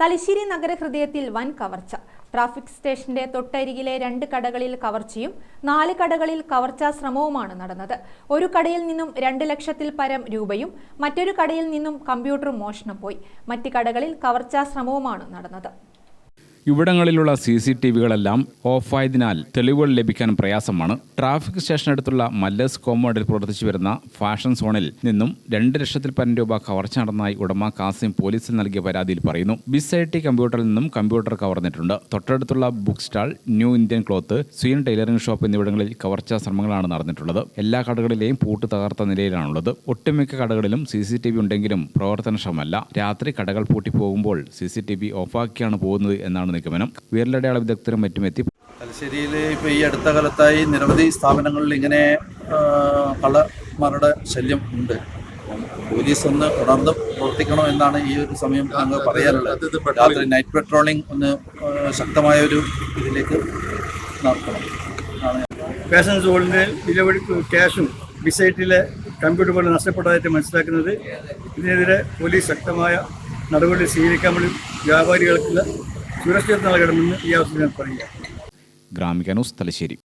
തലശ്ശേരി നഗരഹൃദയത്തിൽ വൻ കവർച്ച. ട്രാഫിക് സ്റ്റേഷന്റെ തൊട്ടരികിലെ രണ്ട് കടകളിൽ കവർച്ചയും നാല് കടകളിൽ കവർച്ചാ ശ്രമവുമാണ് നടന്നത്. ഒരു കടയിൽ നിന്നും രണ്ട് ലക്ഷത്തിൽ പരം രൂപയും മറ്റൊരു കടയിൽ നിന്നും കമ്പ്യൂട്ടറും മോഷണം പോയി. മറ്റ് കടകളിൽ കവർച്ചാ ശ്രമവുമാണ് നടന്നത്. ഇവിടങ്ങളിലുള്ള സി സി ടി വികളെല്ലാം ഓഫായതിനാൽ തെളിവുകൾ ലഭിക്കാൻ പ്രയാസമാണ്. ട്രാഫിക് സ്റ്റേഷനടുത്തുള്ള മല്ലസ് കോമ്പൗണ്ടിൽ പ്രവർത്തിച്ചു വരുന്ന ഫാഷൻ സോണിൽ നിന്നും രണ്ട് ലക്ഷത്തിൽ പരം രൂപ കവർച്ച നടന്നതായി ഉടമ കാസിം പോലീസിൽ നൽകിയ പരാതിയിൽ പറയുന്നു. ബിസ് ഐ ടി കമ്പ്യൂട്ടറിൽ നിന്നും കമ്പ്യൂട്ടർ കവർന്നിട്ടുണ്ട്. തൊട്ടടുത്തുള്ള book stall new Indian cloth സ്വീൻ tailoring shop എന്നിവിടങ്ങളിൽ കവർച്ചാ ശ്രമങ്ങളാണ് നടന്നിട്ടുള്ളത്. എല്ലാ കടകളിലെയും പൂട്ട് തകർത്ത നിലയിലാണുള്ളത്. ഒട്ടുമിക്ക കടകളിലും സി സി ടി വി ഉണ്ടെങ്കിലും പ്രവർത്തനക്ഷമമല്ല. രാത്രി കടകൾ പൂട്ടി പോകുമ്പോൾ സി സി ടി വി ഓഫാക്കിയാണ് പോകുന്നത് എന്നാണ് നിഗമനം വിരലടയാള വിദഗ്ധരും മറ്റും എത്തി തലശ്ശേരിയിൽ ഇപ്പോൾ ഈ അടുത്ത കാലത്തായി നിരവധി സ്ഥാപനങ്ങളിൽ ഇങ്ങനെ കള്ളമാരുടെ കള്ളന്മാരുടെ ശല്യം ഉണ്ട്. പോലീസ് ഒന്ന് ഉണർന്നും പ്രവർത്തിക്കണം എന്നാണ് ഈ ഒരു സമയം ഞങ്ങൾ പറയാനുള്ളത് രാത്രി നൈറ്റ് പെട്രോളിംഗ് ഒന്ന് ശക്തമായ ഒരു ഇതിലേക്ക് നടത്തണം. ഫാഷൻ സോണിന്റെ നിലവിളി ക്യാഷും വിസൈറ്റിലെ കമ്പ്യൂട്ടർ പോലെ നഷ്ടപ്പെട്ടതായിട്ട് മനസ്സിലാക്കുന്നത്. ഇതിനെതിരെ പോലീസ് ശക്തമായ നടപടി സ്വീകരിക്കാൻ വേണ്ടി വ്യാപാരികൾക്കുള്ള സുരക്ഷിത നൽകണമെന്ന് ഈ അവസരം ഞാൻ പറയുക ഗ്രാമിക ന്യൂസ് തലശ്ശേരി.